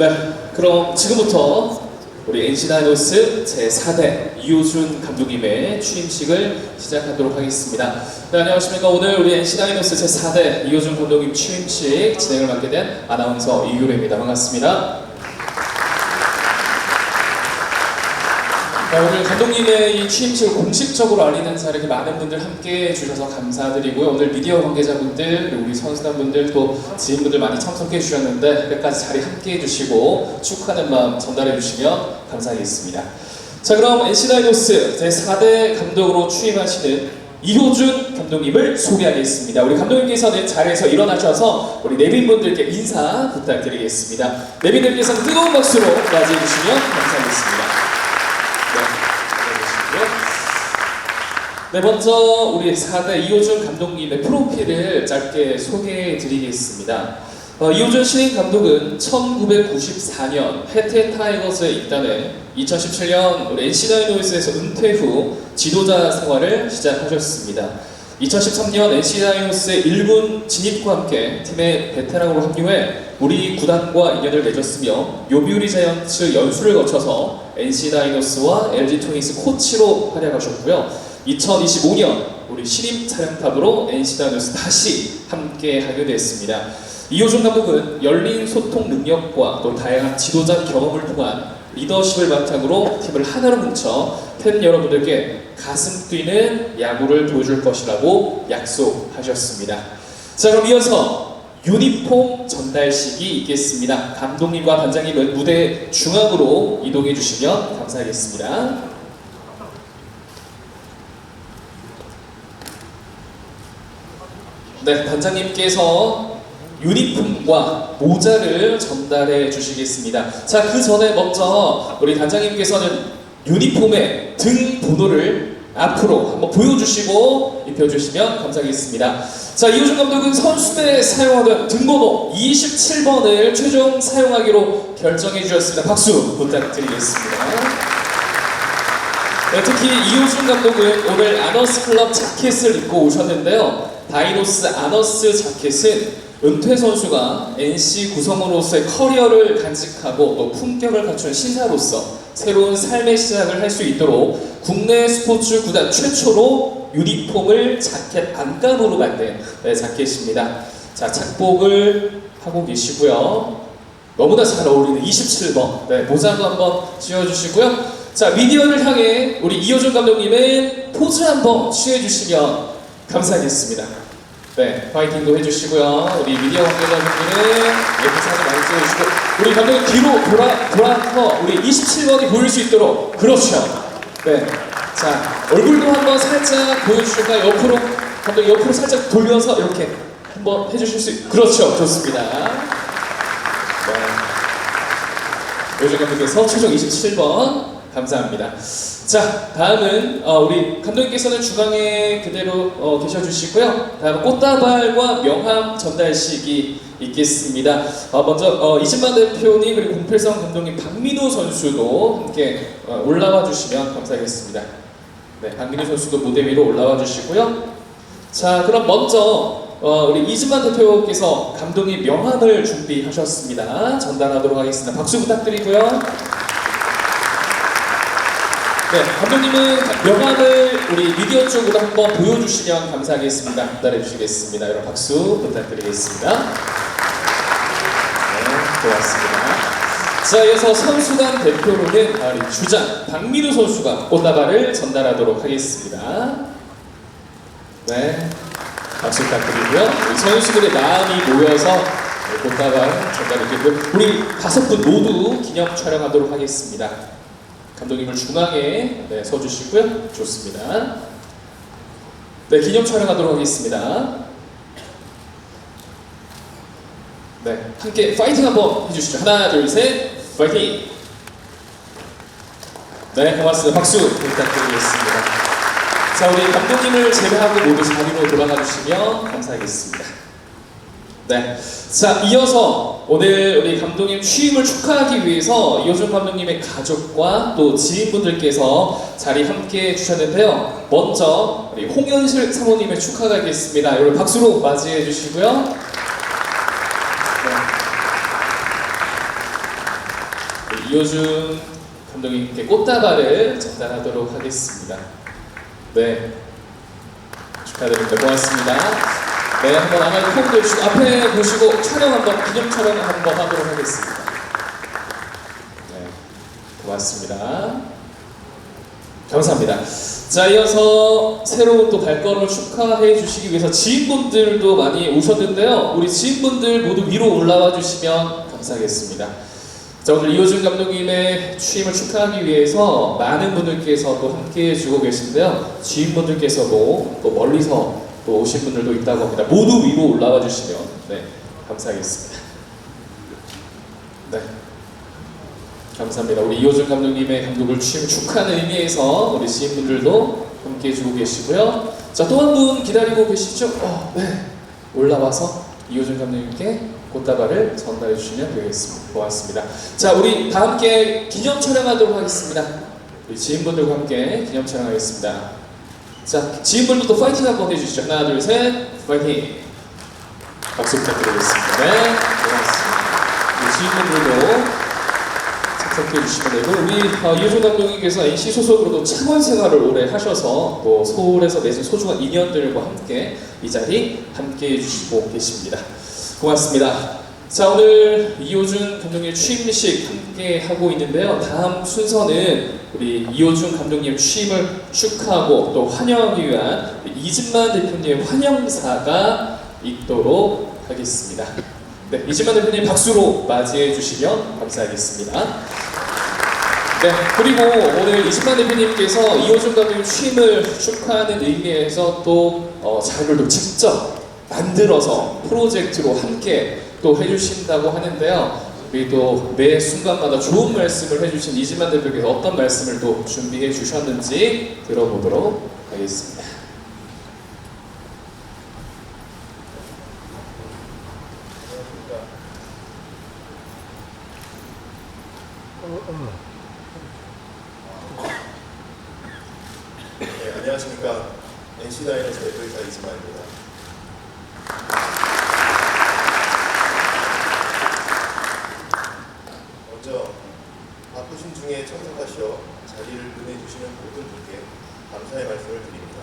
네, 그럼 지금부터 우리 NC 다이노스 제4대 이호준 감독님의 취임식을 시작하도록 하겠습니다. 네, 안녕하십니까. 오늘 우리 NC 다이노스 제4대 이호준 감독님 취임식 진행을 맡게 된 아나운서 이규래입니다. 반갑습니다. 네, 오늘 감독님의 이 취임식을 공식적으로 알리는 이렇게 많은 분들 함께 해주셔서 감사드리고요. 오늘 미디어 관계자분들, 우리 선수단분들 또 지인분들 많이 참석해 주셨는데 끝까지 자리 함께 해주시고 축하하는 마음 전달해 주시면 감사하겠습니다. 자 그럼 NC 다이노스 제4대 감독으로 취임하시는 이호준 감독님을 소개하겠습니다. 우리 감독님께서는 자리에서 일어나셔서 우리 내빈분들께 인사 부탁드리겠습니다. 내빈들께서는 뜨거운 박수로 맞이해 주시면 감사하겠습니다. 네, 먼저 우리 4대 이호준 감독님의 프로필을 짧게 소개해 드리겠습니다. 어, 이호준 신인 감독은 1994년 해태 타이거즈에 입단해 2017년 우리 NC 다이노스에서 은퇴 후 지도자 생활을 시작하셨습니다. 2013년 NC 다이노스의 1군 진입과 함께 팀의 베테랑으로 합류해 우리 구단과 인연을 맺었으며 요비우리 자이언츠 연수를 거쳐서 NC 다이노스와 LG 트윈스 코치로 활약하셨고요. 2025년 우리 신임 촬영탑으로 NC 다이노스 다시 함께 하게 됐습니다. 이호준 감독은 열린 소통 능력과 또 다양한 지도자 경험을 통한 리더십을 바탕으로 팀을 하나로 뭉쳐 팬 여러분들께 가슴 뛰는 야구를 보여줄 것이라고 약속하셨습니다. 자 그럼 이어서 유니폼 전달식이 있겠습니다. 감독님과 단장님은 무대 중앙으로 이동해 주시면 감사하겠습니다. 네, 단장님께서 유니폼과 모자를 전달해 주시겠습니다. 자, 그 전에 먼저 우리 단장님께서는 유니폼의 등 번호를 앞으로 한번 보여주시고 입혀주시면 감사하겠습니다. 자, 이호준 감독은 선수들에 사용하던 등번호 27번을 최종 사용하기로 결정해 주셨습니다. 박수 부탁드리겠습니다. 네, 특히 이호준 감독은 오늘 아너스 클럽 자켓을 입고 오셨는데요. 다이노스 아너스 자켓은 은퇴 선수가 NC 구성원으로서의 커리어를 간직하고 또 품격을 갖춘 신사로서 새로운 삶의 시작을 할 수 있도록 국내 스포츠 구단 최초로 유니폼을 자켓 안감으로 만든 네, 자켓입니다. 자, 착복을 하고 계시고요. 너무나 잘 어울리는 27번 네, 모자도 한번 지어주시고요. 자, 미디어를 향해 우리 이호준 감독님의 포즈 한번 취해주시면 감사하겠습니다. 네, 파이팅도 해주시고요. 우리 미디어 관계자분들은 예쁜 사진 많이 찍어주시고 우리 감독님 뒤로 돌아, 돌아서 우리 27번이 보일 수 있도록 그렇죠. 네, 자 얼굴도 한번 살짝 보여주실까요? 옆으로 감독 옆으로 살짝 돌려서 이렇게 한번 해주실 수 있... 그렇죠, 좋습니다. 네. 요즘 감독님께서 최종 27번 감사합니다. 자, 다음은 어, 우리 감독님께서는 중앙에 그대로 어, 계셔주시고요. 다음 꽃다발과 명함 전달식이 있겠습니다. 어, 먼저 어, 이진만 대표님 그리고 공필성 감독님 박민호 선수도 함께 어, 올라와 주시면 감사하겠습니다. 네, 박민호 선수도 무대 위로 올라와 주시고요. 자, 그럼 먼저 어, 우리 이진만 대표께서 감독님 명함을 준비하셨습니다. 전달하도록 하겠습니다. 박수 부탁드리고요. 네, 감독님은 명함을 우리 미디어 쪽으로 한번 보여주시면 감사하겠습니다. 기다려 주시겠습니다. 여러분 박수 부탁드리겠습니다. 네, 고맙습니다. 자, 이어서 선수단 대표로는 아, 우리 주장 박민우 선수가 꽃다발을 전달하도록 하겠습니다. 네, 박수 부탁드리고요. 우리 선수들의 마음이 모여서 꽃다발 전달해 드리고요. 우리 다섯 분 모두 기념 촬영하도록 하겠습니다. 감독님을 중앙에 네, 서주시고요. 좋습니다. 네, 기념 촬영하도록 하겠습니다. 네, 함께 파이팅 한번 해주시죠. 하나, 둘, 셋, 파이팅! 네, 고맙습니다. 박수 부탁드리겠습니다. 자, 우리 감독님을 제외하고 모두 자리로 돌아가 주시면 감사하겠습니다. 네. 자, 이어서 오늘 우리 감독님 취임을 축하하기 위해서 이호준 감독님의 가족과 또 지인분들께서 자리 함께 해주셨는데요. 먼저 우리 홍현실 사모님의 축하가 있겠습니다. 여러분 박수로 맞이해 주시고요. 네. 이호준 감독님께 꽃다발을 전달하도록 하겠습니다. 네. 축하드립니다. 고맙습니다. 네, 한번 아마 폼도 주시고 앞에 보시고 촬영 한번 기념 촬영 한번 하도록 하겠습니다. 네, 고맙습니다. 감사합니다. 자, 이어서 새로운 또 발걸음을 축하해 주시기 위해서 지인분들도 많이 오셨는데요. 우리 지인분들 모두 위로 올라와 주시면 감사하겠습니다. 자, 오늘 이호준 감독님의 취임을 축하하기 위해서 많은 분들께서 또 함께 해주고 계신데요. 지인분들께서도 또 멀리서 또 오신 분들도 있다고 합니다. 모두 위로 올라와 주시면 네, 감사하겠습니다. 네. 감사합니다. 우리 이호준 감독님의 감독을 취임 축하하는 의미에서 우리 지인분들도 함께 해주고 계시고요. 자, 또 한 분 기다리고 계시죠? 어, 네. 올라와서 이호준 감독님께 꽃다발을 전달해 주시면 되겠습니다. 고맙습니다. 자, 우리 다 함께 기념 촬영하도록 하겠습니다. 우리 지인분들과 함께 기념 촬영하겠습니다. 자, 지인분들 또 파이팅 한번 해주시죠. 하나, 둘, 셋, 파이팅! 박수 부탁드리겠습니다. 네, 고맙습니다. 지인분들도 참석해 주시면 되고 우리 어, 이효준 감독님께서 NC 소속으로도 창원 생활을 오래 하셔서 또 서울에서 맺은 소중한 인연들과 함께 이 자리 함께 해주시고 계십니다. 고맙습니다. 자 오늘 이효준 감독님 취임식 함께 하고 있는데요. 다음 순서는 우리 이효준 감독님 취임을 축하하고 또 환영하기 위한 이진만 대표님 환영사가 있도록 하겠습니다. 네, 이진만 대표님 박수로 맞이해 주시면 감사하겠습니다. 네, 그리고 오늘 이진만 대표님께서 이호준 감독님 취임을 축하하는 의미에서 또 어, 자료를 직접 만들어서 프로젝트로 함께 또 해주신다고 하는데요. 우리 또 매 순간마다 좋은 말씀을 해주신 이진만 대표께서 어떤 말씀을 또 준비해 주셨는지 들어보도록 하겠습니다. 네, 안녕하십니까. NC 다이너스 대표이사 이승만입니다. 먼저 바쁘신 중에 참석하시어 자리를 보내주시는 모든 분께 감사의 말씀을 드립니다.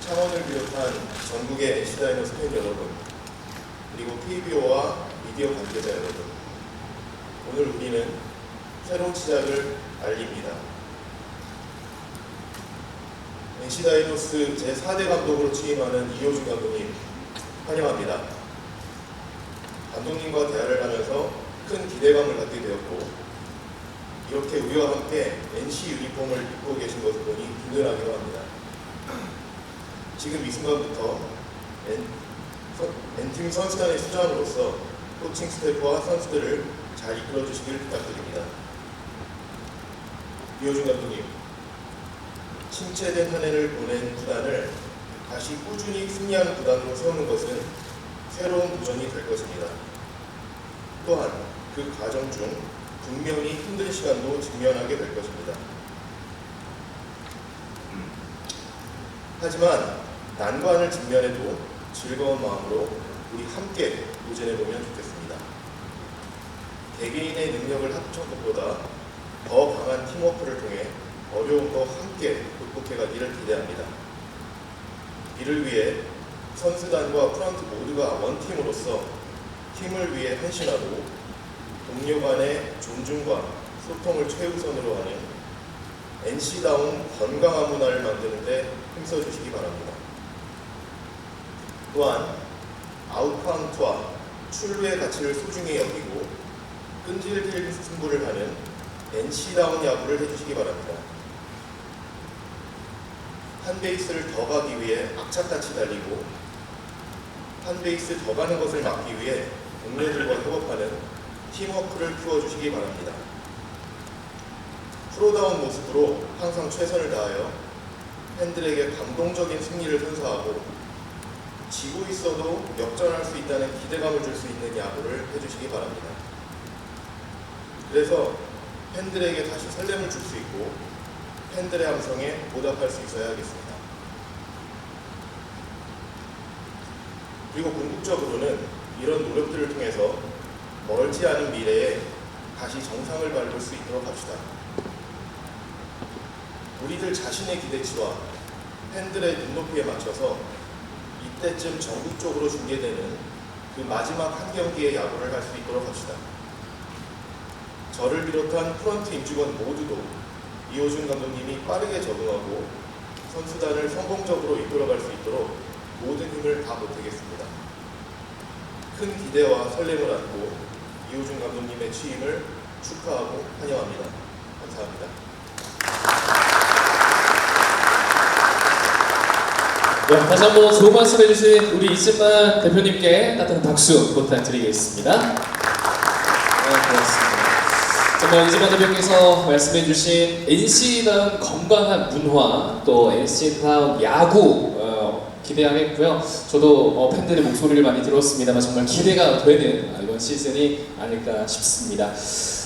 창원을 비롯한 전국의 NC 다이너스 팬 여러분, 그리고 KBO와 미디어 관계자 여러분, 오늘 우리는 새로운 시작을 알립니다. NC 다이노스 제4대 감독으로 취임하는 이호준 감독님 환영합니다. 감독님과 대화를 하면서 큰 기대감을 갖게 되었고 이렇게 우리와 함께 NC 유니폼을 입고 계신 것을 보니 든든하기도 합니다. 지금 이 순간부터 N, 선- N팀 선수단의 수장으로서 코칭 스태프와 선수들을 잘 이끌어 주시길 부탁드립니다. 이호준 감독님, 침체된 한 해를 보낸 구단을 다시 꾸준히 승리하는 구단으로 세우는 것은 새로운 도전이 될 것입니다. 또한 그 과정 중 분명히 힘든 시간도 직면하게 될 것입니다. 하지만 난관을 직면해도 즐거운 마음으로 우리 함께 도전해 보면 좋겠습니다. 개개인의 능력을 합친 것보다 더 강한 팀워크를 통해 어려움도 함께 극복해 가기를 기대합니다. 이를 위해 선수단과 프런트 모두가 원팀으로서 팀을 위해 헌신하고 동료 간의 존중과 소통을 최우선으로 하는 NC다운 건강한 문화를 만드는 데 힘써주시기 바랍니다. 또한 아웃카운트와 출루의 가치를 소중히 여기고 끈질길 승부를 하는 NC다운 야구를 해주시기 바랍니다. 한 베이스를 더 가기 위해 악착같이 달리고 한 베이스 더 가는 것을 막기 위해 동료들과 협업하는 팀워크를 키워주시기 바랍니다. 프로다운 모습으로 항상 최선을 다하여 팬들에게 감동적인 승리를 선사하고 지고 있어도 역전할 수 있다는 기대감을 줄 수 있는 야구를 해주시기 바랍니다. 그래서 팬들에게 다시 설렘을 줄 수 있고 팬들의 함성에 보답할 수 있어야 하겠습니다. 그리고 궁극적으로는 이런 노력들을 통해서 멀지 않은 미래에 다시 정상을 밟을 수 있도록 합시다. 우리들 자신의 기대치와 팬들의 눈높이에 맞춰서 이때쯤 전국적으로 중계되는 그 마지막 한 경기의 야구를 할 수 있도록 합시다. 저를 비롯한 프런트 임직원 모두도 이호준 감독님이 빠르게 적응하고 선수단을 성공적으로 이끌어갈 수 있도록 모든 힘을 다 보태겠습니다. 큰 기대와 설렘을 안고 이호준 감독님의 취임을 축하하고 환영합니다. 감사합니다. 네, 다시 한번 좋은 말씀 해주신 우리 이승만 대표님께 따뜻한 박수 부탁드리겠습니다. 네, 고맙습니다. 정말 이승만 대표께서 말씀해주신 NC다운 건강한 문화, 또 NC다운 야구 어, 기대하겠고요. 저도 어, 팬들의 목소리를 많이 들었습니다만 정말 기대가 되는 이번 시즌이 아닐까 싶습니다.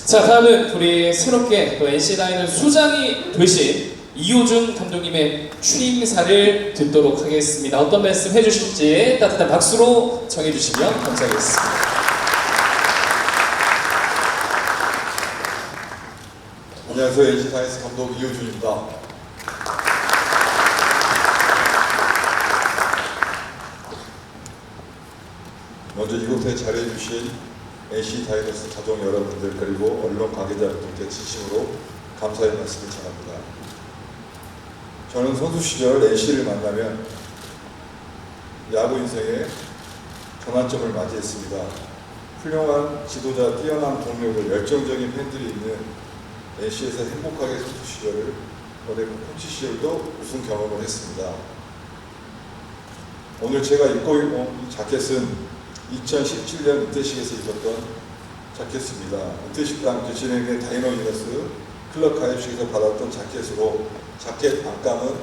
자, 다음은 우리 새롭게 또 NC 다이는 수장이 되신 이호준 감독님의 취임사를 듣도록 하겠습니다. 어떤 말씀 해주실지 따뜻한 박수로 청해주시면 감사하겠습니다. 안녕하세요. NC 다이스 감독 이호준입니다. 먼저 이곳에 자리해주신 NC 다이너스 가족 여러분들 그리고 언론 관계자 여러분께 진심으로 감사의 말씀을 전합니다. 저는 선수 시절 NC를 만나면 야구 인생의 전환점을 맞이했습니다. 훌륭한 지도자, 뛰어난 동료들, 열정적인 팬들이 있는 NC에서 행복하게 선수 시절을 보내고 코치 시절도 우승 경험을 했습니다. 오늘 제가 입고 온이 자켓은 2017년 은퇴식에서 입었던 자켓입니다. 은퇴식과 함께 진행된 다이노 이너스 클럽 가입식에서 받았던 자켓으로 자켓 안감은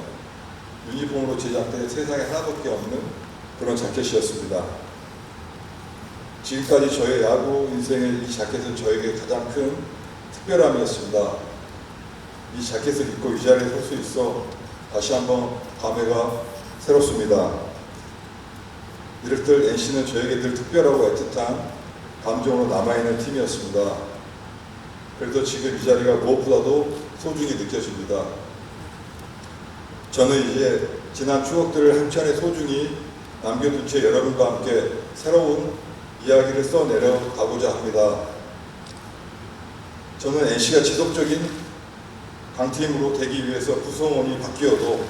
유니폼으로 제작된 세상에 하나밖에 없는 그런 자켓이었습니다. 지금까지 저의 야구 인생의 이 자켓은 저에게 가장 큰 특별함이었습니다. 이 자켓을 입고 이 자리에 설 수 있어 다시 한번 감회가 새롭습니다. 이럴 때 NC는 저에게 늘 특별하고 애틋한 감정으로 남아있는 팀이었습니다. 그래도 지금 이 자리가 무엇보다도 소중히 느껴집니다. 저는 이제 지난 추억들을 한 차례 소중히 남겨둔 채 여러분과 함께 새로운 이야기를 써내려 가고자 합니다. 저는 NC가 지속적인 강팀으로 되기 위해서 구성원이 바뀌어도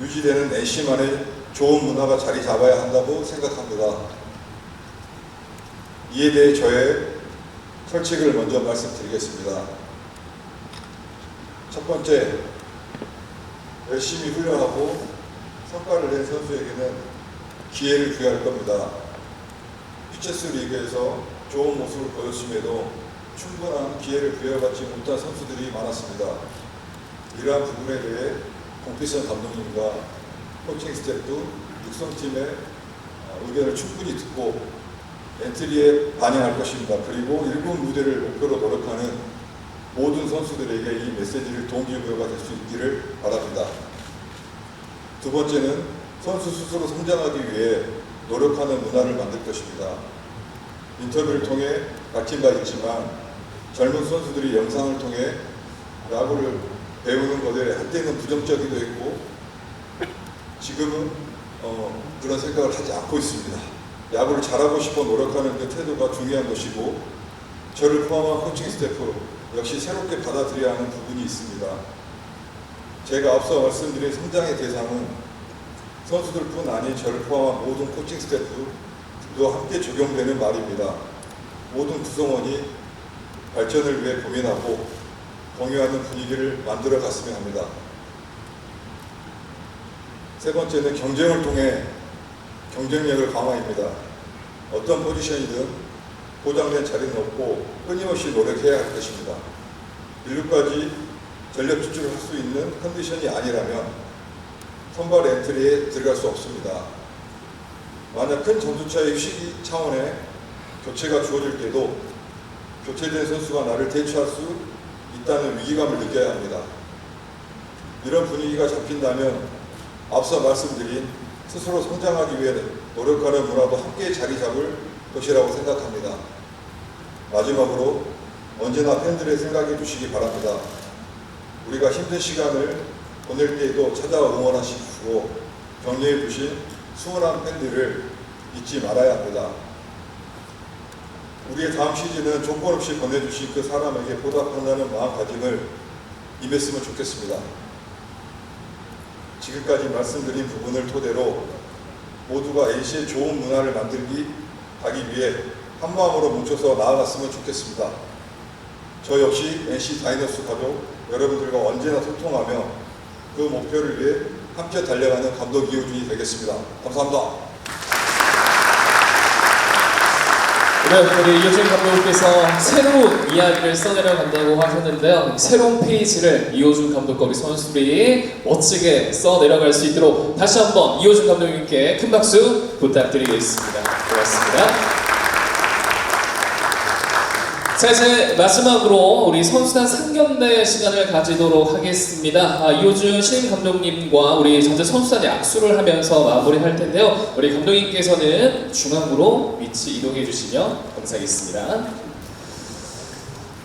유지되는 NC만의 좋은 문화가 자리 잡아야 한다고 생각합니다. 이에 대해 저의 설칙을 먼저 말씀드리겠습니다. 첫 번째, 열심히 훈련하고 성과를 낸 선수에게는 기회를 부여할 겁니다. 퓨처스 리그에서 좋은 모습을 보였음에도 충분한 기회를 부여받지 못한 선수들이 많았습니다. 이러한 부분에 대해 공피선 감독님과 코칭 스태프, 육성팀의 어, 의견을 충분히 듣고 엔트리에 반영할 것입니다. 그리고 일본 무대를 목표로 노력하는 모든 선수들에게 이 메시지를 동기부여가 될 수 있기를 바랍니다. 두 번째는 선수 스스로 성장하기 위해 노력하는 문화를 만들 것입니다. 인터뷰를 통해 밝힌 바 있지만 젊은 선수들이 영상을 통해 야구를 배우는 것에 한때는 부정적이기도 했고 지금은 어, 그런 생각을 하지 않고 있습니다. 야구를 잘하고 싶어 노력하는 그 태도가 중요한 것이고 저를 포함한 코칭 스태프 역시 새롭게 받아들여야 하는 부분이 있습니다. 제가 앞서 말씀드린 성장의 대상은 선수들뿐 아닌 저를 포함한 모든 코칭 스태프도 함께 적용되는 말입니다. 모든 구성원이 발전을 위해 고민하고 공유하는 분위기를 만들어 갔으면 합니다. 세 번째는 경쟁을 통해 경쟁력을 강화입니다. 어떤 포지션이든 보장된 자리는 없고 끊임없이 노력해야 할 것입니다. 1루까지 전력 질주를 할수 있는 컨디션이 아니라면 선발 엔트리에 들어갈 수 없습니다. 만약 큰 점수차의 시기 차원에 교체가 주어질 때도 교체된 선수가 나를 대체할 수 있다는 위기감을 느껴야 합니다. 이런 분위기가 잡힌다면 앞서 말씀드린 스스로 성장하기 위해 노력하는 문화도 함께 자리 잡을 것이라고 생각합니다. 마지막으로 언제나 팬들의 생각해 주시기 바랍니다. 우리가 힘든 시간을 보낼 때에도 찾아와 응원하시고 격려해 주신 수원한 팬들을 잊지 말아야 합니다. 우리의 다음 시즌은 조건 없이 보내주신 그 사람에게 보답한다는 마음가짐을 임했으면 좋겠습니다. 지금까지 말씀드린 부분을 토대로 모두가 NC의 좋은 문화를 만들기 하기 위해 한 마음으로 뭉쳐서 나아갔으면 좋겠습니다. 저 역시 NC 다이너스 가족 여러분들과 언제나 소통하며 그 목표를 위해 함께 달려가는 감독 이호준이 되겠습니다. 감사합니다. 네, 우리 이호준 감독님께서 새로운 이야기를 써내려간다고 하셨는데요. 새로운 페이지를 이호준 감독과 우리 선수들이 멋지게 써내려갈 수 있도록 다시 한번 이호준 감독님께 큰 박수 부탁드리겠습니다. 고맙습니다. 자 이제 마지막으로 우리 선수단 상견례 시간을 가지도록 하겠습니다. 아, 이호준 신임 감독님과 우리 전체 선수단이 악수를 하면서 마무리할 텐데요. 우리 감독님께서는 중앙으로 위치 이동해 주시면 감사하겠습니다.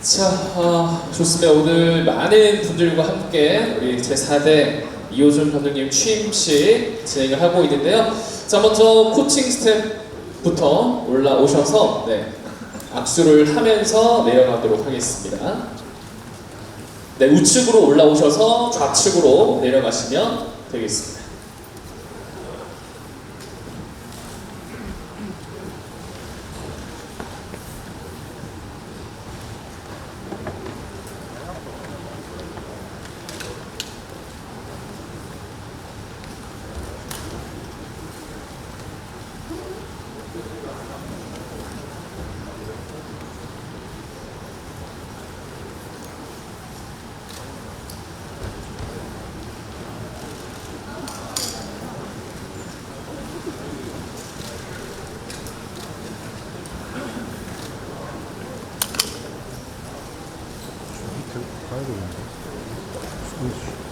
자, 아, 좋습니다. 오늘 많은 분들과 함께 우리 제4대 이호준 감독님 취임식 진행을 하고 있는데요. 자, 먼저 코칭 스텝부터 올라오셔서 네, 악수를 하면서 내려가도록 하겠습니다. 네, 우측으로 올라오셔서 좌측으로 내려가시면 되겠습니다. Görüşürüz.